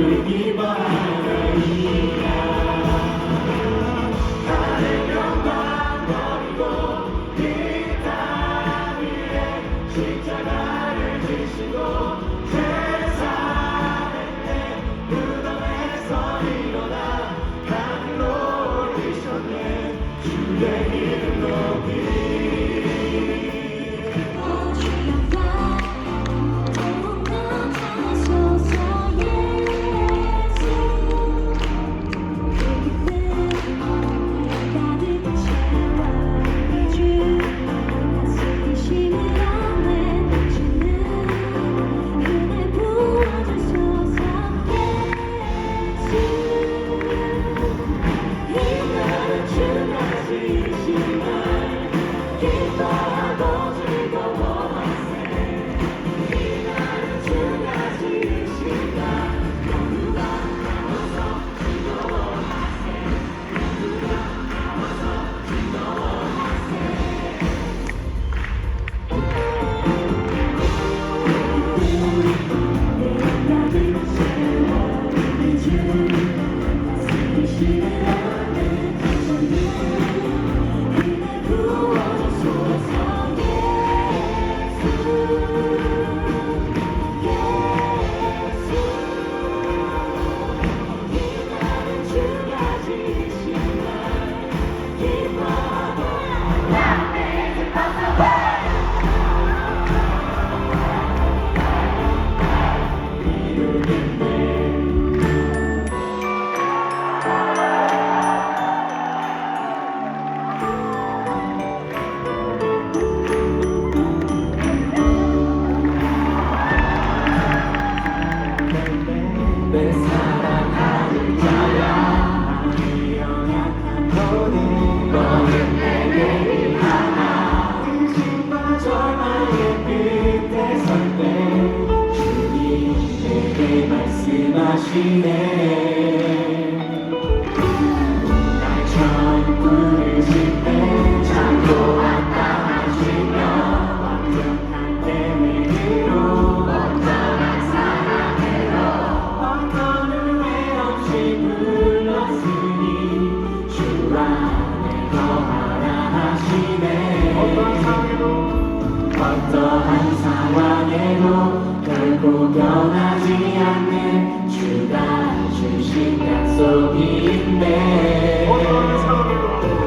You'll be mine. 어떨 주님께게 말씀하시네. 결코 변하지 않는 주가 주신 약속인데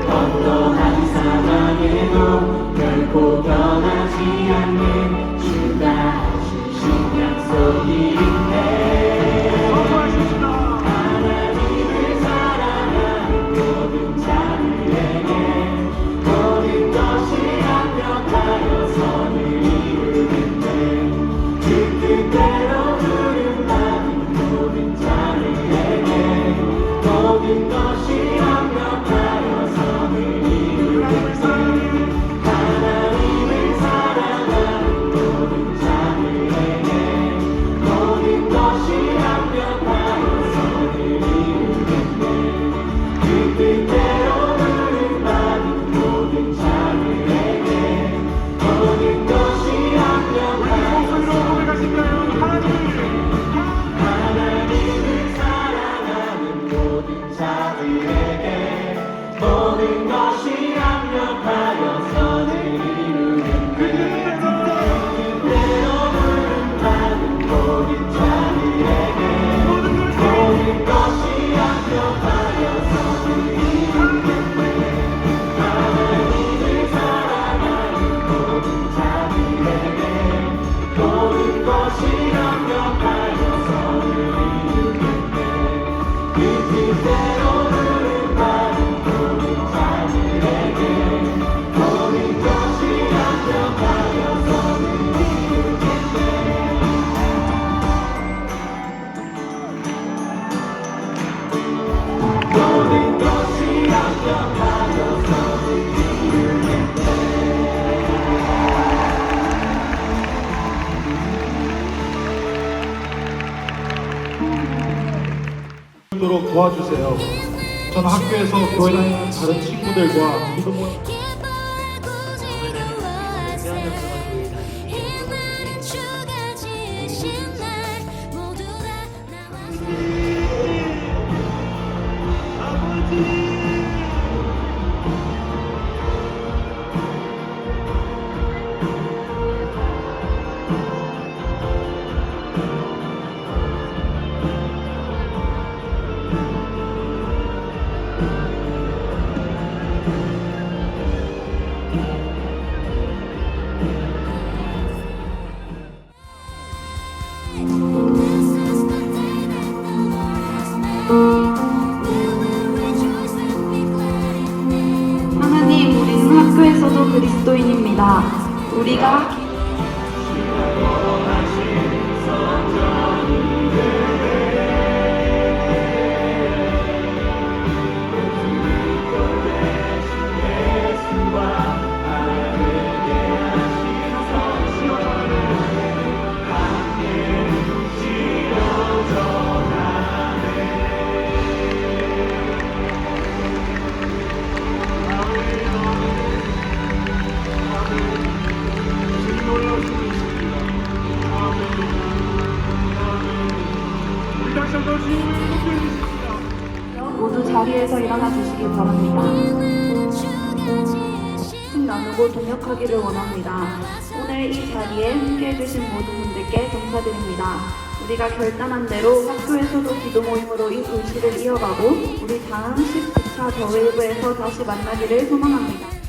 어떠한 상황에도 결코 변하지 않는 주가 주신 약속인데 나에게 너는 나 도와주세요. 저는 학교에서 교회 다니는 다른 친구들과 기도원 모두 자리에서 일어나 주시기 바랍니다. 힘 나누고 동역하기를 원합니다. 오늘 이 자리에 함께 해 주신 모든 분들께 감사드립니다. 우리가 결단한 대로 학교에서도 기도 모임으로 이 불씨를 이어가고 우리 다음 19차 더웨이브에서 다시 만나기를 소망합니다.